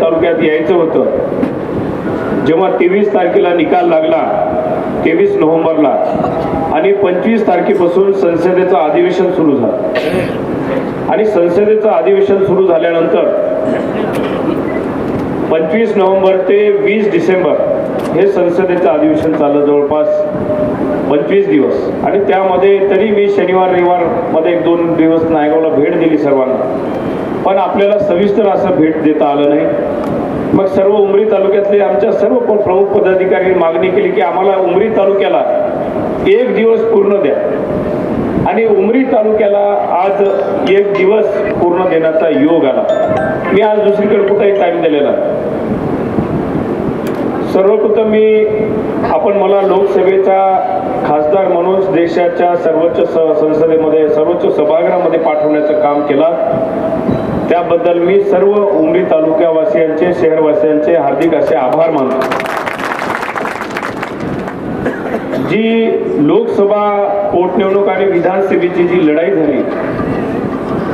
तालुक्यात यायचं होतं. जेव्हा तेवीस तारखेला निकाल लागला तेवीस नोव्हेंबरला आणि पंचवीस तारखेपासून संसदेचं अधिवेशन सुरू झालं. आणि संसदेचं अधिवेशन सुरू झाल्यानंतर पंचवीस नोव्हेंबर ते वीस डिसेंबर हे संसदेचं अधिवेशन चाललं जवळपास पंचवीस दिवस. आणि त्यामध्ये तरी मी शनिवार रविवारमध्ये एक दोन दिवस नायगावला भेट दिली सर्वांना. पण आपल्याला सविस्तर असं भेट देता आलं नाही. मग सर्व उमरी तालुक्यातले आमच्या सर्व प्रमुख पदाधिकारी मागणी केली की आम्हाला उमरी तालुक्याला एक दिवस पूर्ण द्या. आणि उमरी तालुक्याला आज एक दिवस पूर्ण देण्याचा योग आला. मी आज दुसरीकडे कुठेही टाइम दिलेला सर्वप्रथम मी आपण मला लोकसभेचा खासदार म्हणून देशाच्या सर्वोच्च स- संसदेमध्ये सर्वोच्च सभागृहामध्ये पाठवण्याचं काम केलं. त्याबद्दल मी सर्व उमरी तालुक्यावासियांचे शहरवासियांचे हार्दिक असे आभार मानतो. जी लोकसभा पोटनिवडणूक आणि विधानसभेची जी लढाई झाली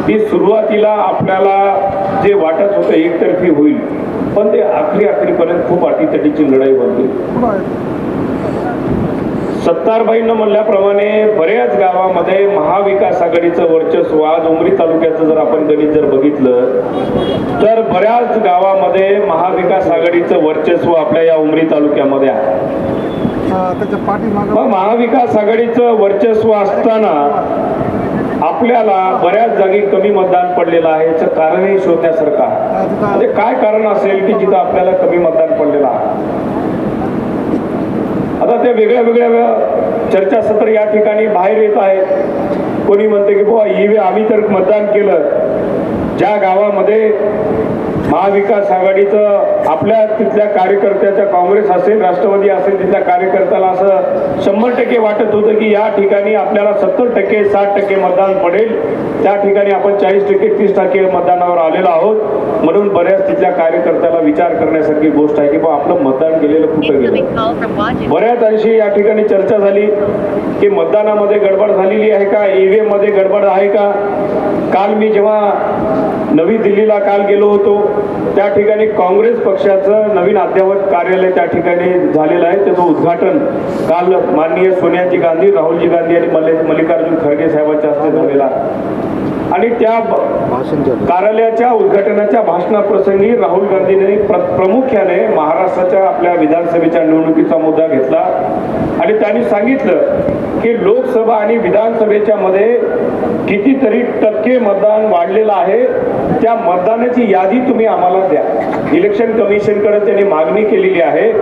ती सुरुवातीला आपल्याला जे वाटत होतं एकतर्फी होईल पण ते आखरी आखरीपर्यंत खूप अटीतटीची लढाई बनली सत्तारबाईंना म्हणल्याप्रमाणे बऱ्याच गावामध्ये महाविकास आघाडीचं वर्चस्व आज उमरी तालुक्याचं जर आपण गणित जर बघितलं तर बऱ्याच गावामध्ये महाविकास आघाडीचं वर्चस्व आपल्या या उमरी तालुक्यामध्ये आहे. मग महाविकास आघाडीचं वर्चस्व असताना आपल्याला बऱ्याच जागी कमी मतदान पडलेलं आहे याचं कारणही शोधण्यासारखं म्हणजे काय कारण असेल की जिथं आपल्याला कमी मतदान पडलेलं आहे? आता ते वेगळ्या वेगळ्या चर्चासत्र या ठिकाणी बाहेर येत आहेत. कोणी म्हणते की बुवा ही आम्ही तर मतदान केलं. ज्या गावामध्ये महाविकास आघाडीचं आपल्या तिथल्या कार्यकर्त्याच्या काँग्रेस असेल राष्ट्रवादी असेल तिथल्या कार्यकर्त्याला असं शंभर टक्के वाटत होतं की या ठिकाणी आपल्याला सत्तर टक्के साठ टक्के मतदान पडेल. त्या ठिकाणी आपण चाळीस टक्के तीस टक्के मतदानावर आलेलो आहोत. म्हणून बऱ्याच तिथल्या कार्यकर्त्याला विचार करण्यासारखी गोष्ट आहे की बा आपलं मतदान केलेलं कुठं गेलं? बऱ्याच अंशी या ठिकाणी चर्चा झाली की मतदानामध्ये गडबड झालेली आहे का? ईव्हीएममध्ये गडबड आहे का? काल मी जेव्हा नवी दिल्लीला काल गेलो होतो त्या ठिकाणी काँग्रेस पक्षाचं नवीन अद्ययावत कार्यालय त्या ठिकाणी झालेलं आहे त्याचं उद्घाटन काल माननीय सोनियाजी गांधी राहुलजी गांधी आणि मल्लिकार्जुन खरगे साहेबांच्या हस्ते झालेला आहे. आणि त्या कार्यालयाच्या उद्घाटनाच्या भाषणाप्रसंगी राहुल गांधींनी प्र प्रामुख्याने महाराष्ट्राच्या आपल्या विधानसभेच्या निवडणुकीचा मुद्दा घेतला. आणि त्यांनी सांगितलं की लोकसभा आणि विधानसभेच्या मध्ये कितीतरी टक्के मतदान वाढलेलं आहे. त्या मतदानाची यादी तुम्ही आम्हाला द्या. इलेक्शन कमिशनकडे त्यांनी मागणी केलेली आहे.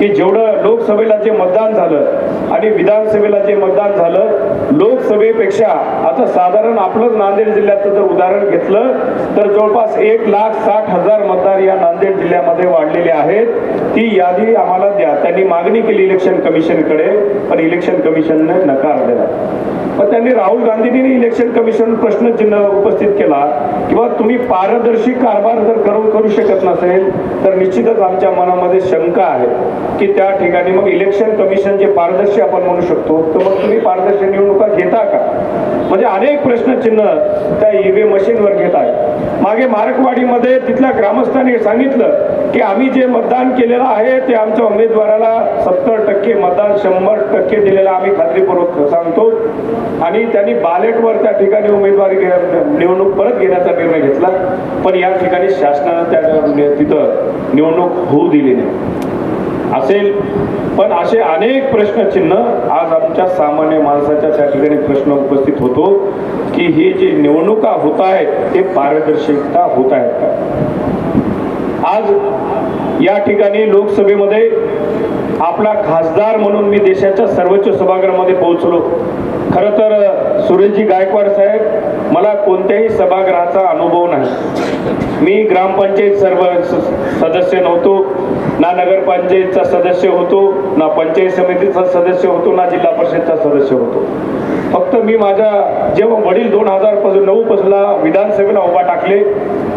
की जेवढं लोकसभेला जे मतदान झालं आणि विधानसभेला जे मतदान झालं लोकसभेपेक्षा आता साधारण आपलंच नांदेड जिल्ह्याचं जर उदाहरण घेतलं तर जवळपास एक लाख साठ हजार मतदार या नांदेड जिल्ह्यामध्ये वाढलेली आहेत. ती यादी आम्हाला द्या. त्यांनी मागणी केली इलेक्शन कमिशनकडे पण इलेक्शन कमिशनने नकार दिला. पण त्यांनी राहुल गांधींनी इलेक्शन कमिशन प्रश्नचिन्ह उपस्थित केला. किंवा तुम्ही पारदर्शी कारभार जर करू करू शकत नसेल तर निश्चितच आमच्या मनामध्ये शंका आहे की त्या ठिकाणी मग इलेक्शन कमिशन जे पारदर्शी आपण म्हणू शकतो तर मग तुम्ही पारदर्शी निवडणुका घेता का? म्हणजे अनेक प्रश्नचिन्ह त्या ईव्हीएम मशीनवर घेत आहे मागे मारकवाडीमध्ये तिथल्या ग्रामस्थांनी सांगितलं की आम्ही जे मतदान केलेलं आहे ते आमच्या उमेदवाराला सत्तर टक्के मतदान शंभर टक्के दिलेलं आम्ही खात्रीपूर्वक सांगतो. आणि त्यांनी बालेटवर त्या ठिकाणी उमेदवारी घे- निवडणूक परत घेण्याचा निर्णय घेतला. पण या ठिकाणी शासनानं त्या तिथं निवडणूक होऊ दिली नाही. असेल. पण असे अनेक प्रश्नचिन्ह आज आमच्या सामान्य माणसाच्या त्या ठिकाणी प्रश्न उपस्थित होतो की ही जी निवडणुका होत आहेत ते पारदर्शकता होत आहेत का? आज या ठिकाणी लोकसभेमध्ये आपला खासदार म्हणून मी देशाच्या सर्वोच्च सभागृहामध्ये पोहोचलो. खरं तर सुरेशजी गायकवाड साहेब मला कोणत्याही सभागृहाचा अनुभव नाही. मी ग्रामपंचायत सर्व स- सदस्य नव्हतो ना नगरपंचायतचा सदस्य होतो ना पंचायत समितीचा सदस्य होतो ना जिल्हा परिषदचा सदस्य होतो. फक्त मी माझ्या जेव्हा वडील दोन हजारपासून नऊ पासूनला विधानसभेला उभा टाकले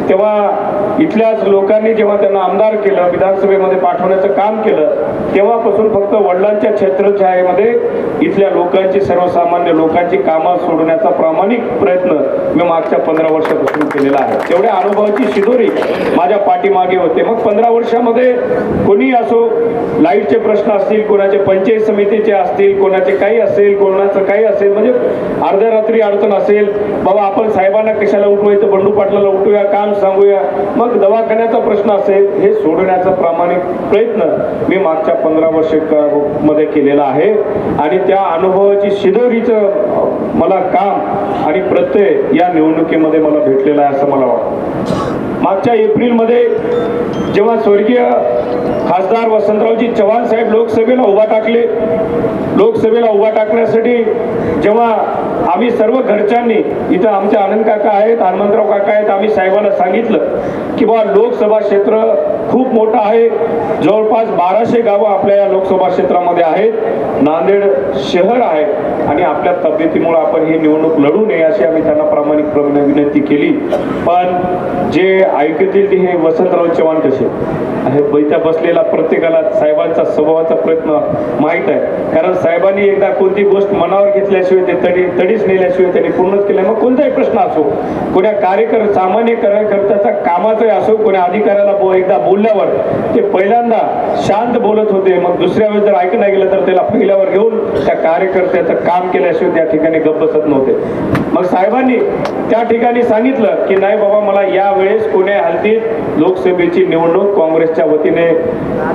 तेव्हा इथल्याच लोकांनी जेव्हा त्यांना आमदार केलं विधानसभेमध्ये पाठवण्याचं काम केलं तेव्हापासून फक्त वडिलांच्या क्षेत्रछायेमध्ये इथल्या लोकांची सर्वसामान्य लोकांची कामं सोडण्याचा प्रामाणिक प्रयत्न मी मागच्या पंधरा वर्षापासून केलेला आहे. तेवढ्या अनुभवाची शिदोरी माझ्या पाठीमागे होते. मग पंधरा वर्षामध्ये कोणी असो लाईटचे प्रश्न असतील कोणाचे पंचायत समितीचे असतील कोणाचे काही असेल कोणाचं काही असेल म्हणजे अर्ध्या रात्री अडचण असेल बाबा आपण साहेबांना कशाला उठवायचं बंडू पाटलाला उठूया काम सांगूया. मग दवाखान्याचा प्रश्न असेल हे सोडवण्याचा प्रामाणिक प्रयत्न मी मागच्या पंधरा वर्षमध्ये केलेला आहे. आणि त्या अनुभवाची शिदोरीचं मला काम आणि प्रत्यय या निवडणुकीमध्ये मला भेटलेला आहे असं मला वाटतं. मागच्या एप्रिलमध्ये जेव्हा स्वर्गीय खासदार वसंतरावजी चव्हाण साहेब लोकसभेला उभा टाकले लोकसभेला उभा टाकण्यासाठी जेव्हा आम्ही सर्व घरच्यांनी इथं आमचे आनंद काका आहेत हनुमंतराव काका आहेत आम्ही साहेबांना सांगितलं की बा लोकसभा क्षेत्र खूप मोठं आहे. जवळपास बाराशे गावं आपल्या या लोकसभा क्षेत्रामध्ये आहेत. नांदेड शहर आहे आणि आपल्या तब्येतीमुळे आपण ही निवडणूक लढू नये अशी आम्ही त्यांना प्रामाणिकपणे विनंती केली. पण जे ऐकतील ते हे वसंतराव चव्हाण कसे? हे बैठ्या बसलेला प्रत्येकाला साहेबांचा स्वभावाचा प्रयत्न माहीत आहे. कारण साहेबांनी एकदा कोणती गोष्ट मनावर घेतल्याशिवाय ते तडी तडीच नेल्याशिवाय त्यांनी पूर्णच केलं. मग कोणताही प्रश्न असो कोण्या कार्यकर सामान्य कार्यकर्त्याचा कामाचाही असो कोण्या अधिकाऱ्याला बो एकदा बोलल्यावर ते पहिल्यांदा शांत बोलत होते. मग दुसऱ्या वेळेस जर ऐकलं गेलं तर त्याला पहिल्यावर घेऊन त्या कार्यकर्त्याचं काम केल्याशिवाय त्या ठिकाणी गप्प बसत नव्हते. मग साहेबांनी त्या ठिकाणी सांगितलं की नाही बाबा मला या वेळेस कोण्या हल्दीत लोकसभेची निवडणूक काँग्रेसच्या वतीने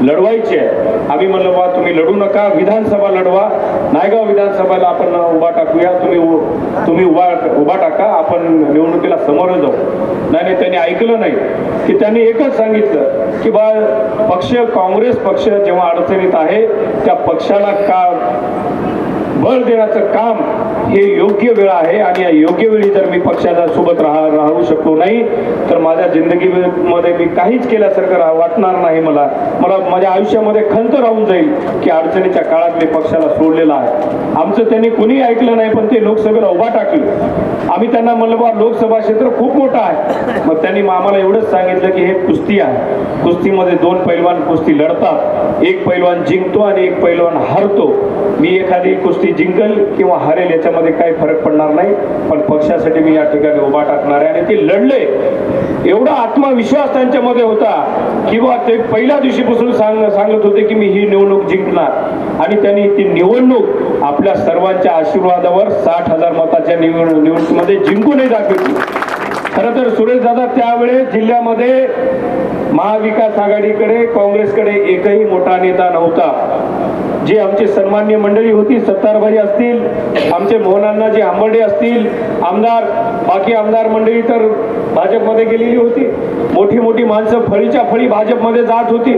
लढवायची आहे. आम्ही म्हणलं बा तुम्ही लढू नका. विधानसभा लढवा. नायगाव विधानसभेला आपण उभा टाकूया. तुम्ही उ- तुम्ही उभा उभा टाका. आपण निवडणुकीला समोर जाऊ. नाही नाही त्यांनी ऐकलं नाही. की त्यांनी एकच सांगितलं की बा पक्ष काँग्रेस पक्ष जेव्हा अडचणीत आहे त्या पक्षाला का बळ देण्याचं काम हे योग्य वेळ आहे आणि या योग्य वेळी जर मी पक्षाच्या सोबत राहा राहू शकलो नाही तर माझ्या जिंदगीमध्ये मी काहीच केल्यासारखं राह वाटणार नाही मला. मला माझ्या आयुष्यामध्ये खंत राहून जाईल की अडचणीच्या काळात मी पक्षाला सोडलेला आहे. आमचं त्यांनी कुणी ऐकलं नाही पण ते लोकसभेला उभा टाकलं. आम्ही त्यांना म्हणलं बा लोकसभा क्षेत्र खूप मोठं आहे. मग त्यांनी मग आम्हाला एवढंच सांगितलं की हे कुस्ती आहे. कुस्तीमध्ये दोन पैलवान कुस्ती लढतात. एक पैलवान जिंकतो आणि एक पैलवान हरतो. मी एखादी कुस्ती जिंकल किंवा हरेल याच्यामध्ये काही फरक पडणार नाही. पण पक्षासाठी मी या ठिकाणी उभा टाकणार आहे. आणि ते लढले. एवढा आत्मविश्वास त्यांच्यामध्ये होता किंवा ते पहिल्या दिवशीपासून सांग सांगत होते की मी ही निवडणूक जिंकणार. आणि त्यांनी ती निवडणूक आपल्या सर्वांच्या आशीर्वादावर साठ हजार मताच्या निवडणूक निवडणुकीमध्ये जिंकूनही दाखवली. खरं तर सुरेश दादा त्यावेळेस जिल्ह्यामध्ये महाविकास आघाडीकडे काँग्रेसकडे एकही मोठा नेता नव्हता. जे आमची सन्मान्य मंडळी होती सत्तारबाई असतील आमचे मोहनांना जे आंबर्डे असतील आमदार बाकी आमदार मंडळी तर भाजपमध्ये गेलेली होती. मोठी मोठी माणसं फळीच्या फळी भाजपमध्ये जात होती.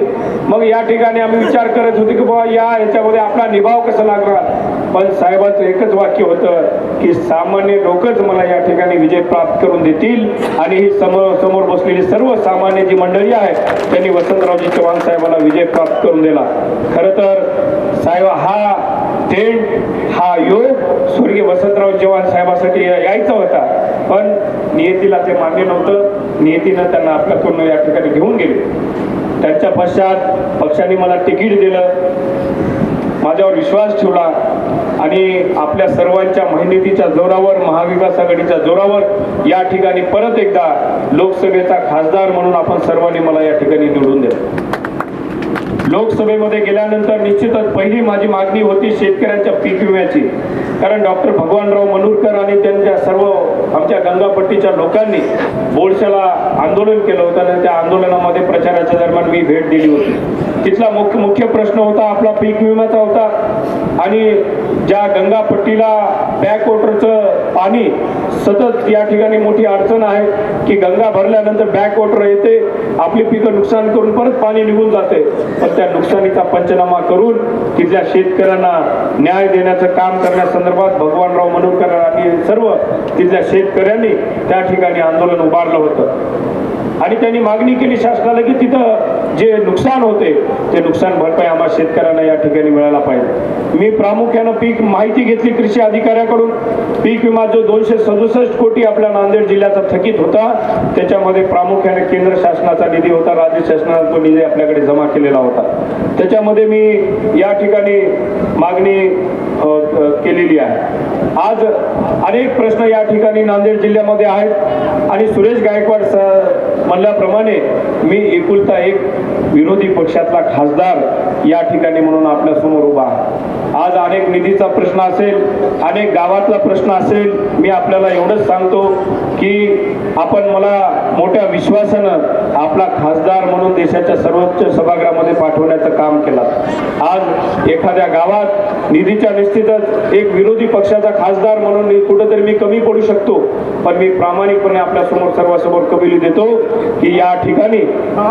मग या ठिकाणी आम्ही विचार करत होते की बाबा या याच्यामध्ये आपला निभाव कसा लागणार पण साहेबांचं एकच वाक्य होतं की सामान्य लोकच मला या ठिकाणी विजय प्राप्त करून देतील आणि ही समोर समोर बसलेली सर्व सामान्य जी मंडळी आहे त्यांनी वसंतरावजी चव्हाण साहेबांना विजय प्राप्त करून दिला. खरं तर साहेब हा थेट हा योग स्वर्गीय वसंतराव चव्हाण साहेबासाठी यायचा होता. पण नियतीला ते मान्य नव्हतं. नियतीनं त्यांना आपल्याकडून या ठिकाणी घेऊन गेले. त्यांच्या पश्चात पक्षाने मला तिकीट दिलं. माझ्यावर विश्वास ठेवला. आणि आपल्या सर्वांच्या मेहनतीच्या जोरावर महाविकास आघाडीच्या जोरावर या ठिकाणी परत एकदा लोकसभेचा खासदार म्हणून आपण सर्वांनी मला या ठिकाणी निवडून दिलं. लोकसभेमध्ये गेल्यानंतर निश्चितच पहिली माझी मागणी होती शेतकऱ्यांच्या पीक विम्याची. कारण डॉक्टर भगवानराव मनूरकर आणि त्यांच्या सर्व आमच्या गंगापट्टीच्या लोकांनी बोळशाला आंदोलन केलं होतं आणि त्या आंदोलनामध्ये प्रचाराच्या दरम्यान मी भेट दिली होती. तिथला मुख्य मुख्य प्रश्न होता आपला पीक विम्याचा होता. आणि ज्या गंगापट्टीला बॅकवॉटरचं पाणी सतत या ठिकाणी मोठी अडचण आहे की गंगा भरल्यानंतर बॅकवॉटर येते आपली पिकं नुकसान करून परत पाणी निघून जाते. पण त्या नुकसानीचा पंचनामा करून तिथल्या शेतकऱ्यांना न्याय देण्याचं काम करण्यासंदर्भात भगवानराव मनोरकर आणि सर्व तिथल्या शेतकऱ्यांनी त्या ठिकाणी आंदोलन उभारलं होतं. आणि त्यांनी मागणी केली शासनाला की तिथं जे नुकसान होते ते नुकसान भरपाई आम्हाला शेतकऱ्यांना या ठिकाणी मिळायला पाहिजे. मी प्रामुख्यानं पीक माहिती घेतली कृषी अधिकाऱ्याकडून. पीक विमा जो दोनशे सदुसष्ट कोटी आपल्या नांदेड जिल्ह्याचा थकीत होता त्याच्यामध्ये प्रामुख्याने केंद्र शासनाचा निधी होता राज्य शासनाचा तो निधी आपल्याकडे जमा केलेला होता. त्याच्यामध्ये मी या ठिकाणी मागणी केलेली आहे. आज अनेक प्रश्न या ठिकाणी नांदेड जिल्ह्यामध्ये आहेत. आणि सुरेश गायकवाड स- म्हणल्याप्रमाणे मी एकुलता एक विरोधी पक्षातला खासदार या ठिकाणी म्हणून आपल्यासमोर उभा आहे. आज अनेक निधीचा प्रश्न असेल अनेक गावातला प्रश्न असेल मी आपल्याला एवढंच सांगतो की आपण मला मोठ्या विश्वासानं आपला खासदार म्हणून देशाच्या सर्वोच्च सभागृहामध्ये पाठवण्याचं काम केलं. आज एखाद्या गावात निधीच्या निश्चितच एक विरोधी पक्षाचा खासदार म्हणून कुठंतरी मी कमी पडू शकतो. पण मी प्रामाणिकपणे आपल्यासमोर सर्वांसमोर कबिली देतो की या ठिकाणी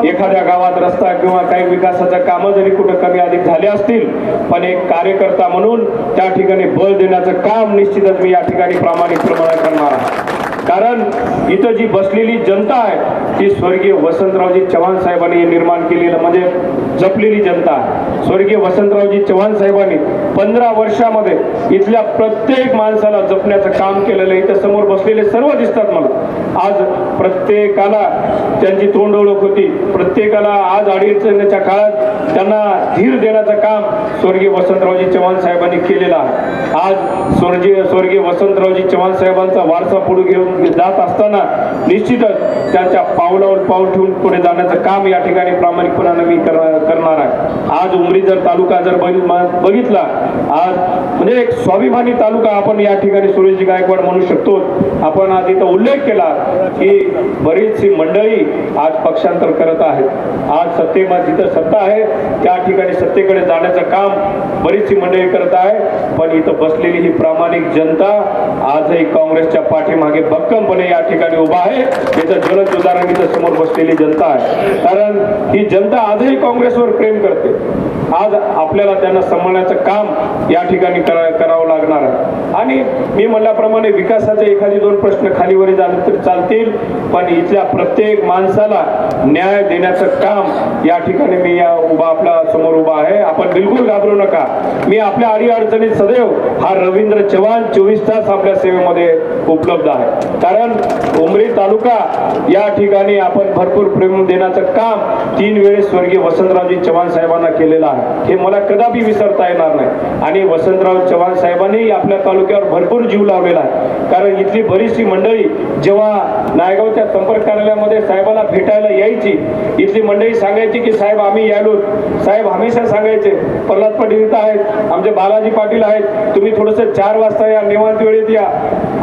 एखाद्या गावात रस्ता किंवा काही विकासाच्या कामं जरी कुठं कमी अधिक झाले असतील पण एक कार्यकर्ता म्हणून त्या ठिकाणी बळ देण्याचं काम निश्चितच मी या ठिकाणी प्रामाणिकपणे करणार आहे. कारण इथं जी बसलेली जनता आहे ती स्वर्गीय वसंतरावजी चव्हाण साहेबांनी निर्माण केलेलं म्हणजे जपलेली जनता आहे. स्वर्गीय वसंतरावजी चव्हाण साहेबांनी पंधरा वर्षामध्ये इथल्या प्रत्येक माणसाला जपण्याचं काम केलेलं आहे. इथं समोर बसलेले सर्व दिसतात मला. आज प्रत्येकाला त्यांची तोंड ओळख होती. प्रत्येकाला आज अडीअडचणीच्या काळात त्यांना धीर देण्याचं काम स्वर्गीय वसंतरावजी चव्हाण साहेबांनी केलेलं आहे. आज स्वर्गीय स्वर्गीय वसंतरावजी चव्हाण साहेबांचा वारसा पुढे घेऊन जात असताना निश्चितच त्यांच्या पावलावर पाऊल ठेवून पुढे जाण्याचं काम या ठिकाणी प्रामाणिकपणाने मी करणार आहे. आज उमरी जर तालुका जर बघित- बघितला आज म्हणजे एक स्वाभिमानी तालुका आपण या ठिकाणी सुरेशजी गायकवाड म्हणू शकतो. आपण आज इथं उल्लेख केला की बरीचशी मंडळी आज पक्षांतर करत आहेत. आज सत्तेमध्ये जिथं सत्ता आहे त्या ठिकाणी सत्तेकडे जाण्याचं काम बरीचशी मंडळी करत आहे. पण इथं बसलेली ही प्रामाणिक जनता आजही काँग्रेसच्या पाठीमागे बघ भक्कमपणे या ठिकाणी उभा आहे. याचं ज्वलंत उदाहरण इथं समोर बसलेली जनता आहे. कारण ही जनता आजही काँग्रेसवर प्रेम करते. आज आपल्याला त्यांना सांभाळण्याचं काम या ठिकाणी करा करावं लागलं. आहे आणि मी म्हणल्याप्रमाणे विकासाचे एखादी दोन प्रश्न खालीवरी झाले तर चालतील पण इथल्या प्रत्येक माणसाला न्याय देण्याचं काम या ठिकाणी मी या उभा आपल्यासमोर उभा आहे. आपण बिलकुल घाबरू नका. मी आपल्या अडीअडचणीत सदैव हा रवींद्र चव्हाण चोवीस तास आपल्या सेवेमध्ये उपलब्ध आहे. कारण उमरी तालुका या ठिकाणी आपण भरपूर प्रेम देण्याचं काम तीन वेळेस स्वर्गीय वसंतरावजी चव्हाण साहेबांना केलेलं आहे. हे मला कदापि विसरता येणार नाही. आणि वसंतराव चव्हाण साहेबांनी आपल्या तालुक्यावर भरपूर जीव लावलेला आहे. कारण इथली बरीचशी मंडळी जेव्हा नायगावच्या संपर्क कार्यालयामध्ये साहेबाला भेटायला यायची इथली मंडळी सांगायची की साहेब आम्ही यायलो साहेब हमेशा सांगायचे प्रल्हाद पाटील इथं आहेत आमचे बालाजी पाटील आहेत तुम्ही थोडंसं चार वाजता या निवांत वेळेत या.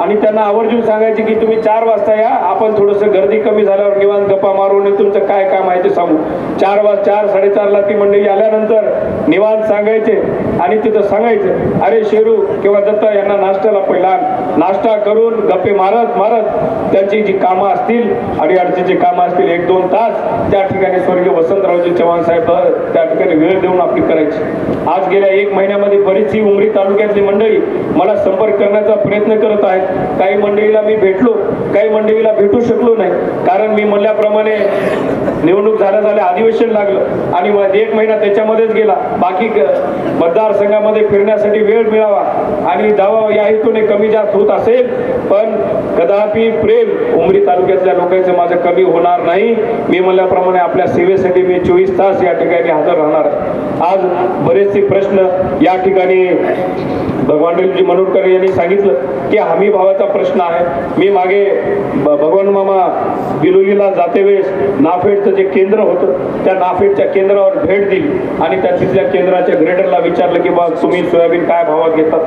आणि त्यांना आवर्जून सांगायचे की तुम्ही चार वाजता या आपण थोडंसं गर्दी कमी झाल्यावर निवांत गप्पा मारून तुमचं काय काम आहे ते सांगू. चार वाज चार साडेचारला ती मंडळी आल्यानंतर निवांत सांगायचे आणि तिथं सांगायचे अरे शेरू किंवा दत्ता यांना नाश्त्याला पहिला नाश्ता करून गप्पे मारत मारत त्यांची जी कामं असतील अडीअडचणीची कामं असतील एक दोन तास त्या ठिकाणी स्वर्गीय वसंतरावजी चव्हाण साहेब त्या ठिकाणी वेळ देऊन आपली करायची. आज गेल्या एक महिन्यामध्ये बरीचशी उमरी तालुक्यातली मंडळी मला संपर्क करण्याचा प्रयत्न करत आहेत. काही मंडळीला मी भेटलो काही मंडळीला भेटू शकलो नाही. कारण मी म्हणल्याप्रमाणे निवडणूक झाल्या झाल्या अधिवेशन लागलं आणि एक महिना त्याच्यामध्येच गेला. बाकी मतदारसंघामध्ये फिरण्यासाठी वेळ मिळावा आणि दावा या हेतूने कमी जास्त होत असेल. पण कदापि प्रेम उमरी तालुक्यातल्या लोकांचं माझं कमी होणार नाही. मी म्हणल्याप्रमाणे आपल्या सेवेसाठी मी चोवीस तास या ठिकाणी हजर राहणार आज बरेचसे प्रश्न या ठिकाणी भगवानजी मनोरकर यांनी सांगितलं की हमी भावाचा प्रश्न आहे. मी मागे भगवान मामा बिलोलीला जाते वेळेस नाफेडचं जे केंद्र होतं त्या नाफेडच्या केंद्रावर भेट दिली आणि त्या तिथल्या केंद्राच्या ग्रेडरला विचारलं की बा तुम्ही सोयाबीन काय भावात घेतात?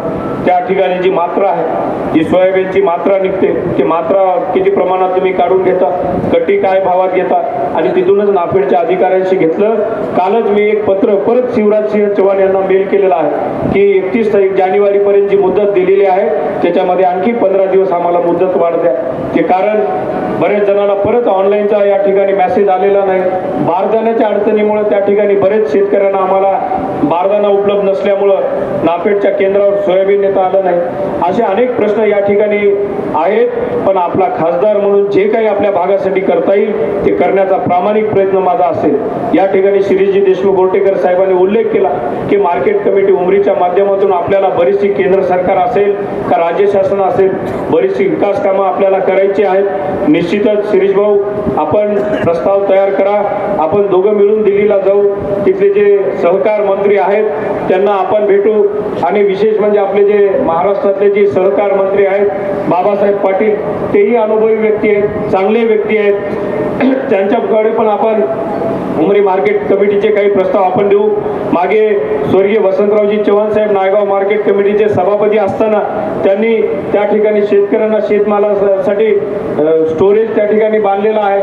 त्या ठिकाणी जी मात्रा आहे जी सोयाबीनची मात्रा निघते ती मात्रा किती प्रमाणात तुम्ही काढून घेता कटी काय भावात घेता आणि तिथूनच नाफेडच्या अधिकाऱ्यांशी घेतलं. कालच मी एक पत्र परत शिवराज सिंह चव्हाण यांना मेल केलेला आहे की एकतीस तारीख जानेवारी पर्यंत जी मुदत दिलेली आहे त्याच्यामध्ये आणखी पंधरा दिवस आम्हाला मुदत वाढ द्या ते कारण बरेच जणांना परत ऑनलाईनचा या ठिकाणी मेसेज आलेला नाही. बारदाण्याच्या अडचणीमुळे त्या ठिकाणी बरेच शेतकऱ्यांना आम्हाला बारदाना उपलब्ध नसल्यामुळं नाफेडच्या केंद्रावर सोयाबीन नेता आलं नाही. असे अनेक प्रश्न या ठिकाणी आहेत पण आपला खासदार म्हणून जे काही आपल्या भागासाठी करता येईल ते करण्याचा प्रामाणिक प्रयत्न माझा असेल. या ठिकाणी श्रीजी देशमुख गोरटेकर साहेबांनी उल्लेख केला की मार्केट कमिटी उमरीच्या माध्यमातून आपल्याला बरीचशी केंद्र सरकार असेल का राज्य शासन असेल बरीचशी विकास कामं आपल्याला करायची आहेत. निश्चितच शिरीष भाऊ आपण प्रस्ताव तयार करा. आपण दोघं मिळून दिल्लीला जाऊ. तिथले जे सहकार मंत्री आहेत त्यांना आपण भेटू. आणि विशेष म्हणजे आपले जे महाराष्ट्रातले जे सहकार मंत्री आहेत बाबासाहेब पाटील तेही अनुभवी व्यक्ती आहेत चांगले व्यक्ती आहेत. त्यांच्याकडे पण आपण उमरी मार्केट कमिटीचे काही प्रस्ताव आपण देऊ. मागे स्वर्गीय वसंतरावजी चव्हाण साहेब नायगाव मार्केट कमिटीचे सभापती असताना त्यांनी त्या ठिकाणी शेतकऱ्यांना शेतमालासाठी स्टोरेज त्या ठिकाणी बांधलेला आहे.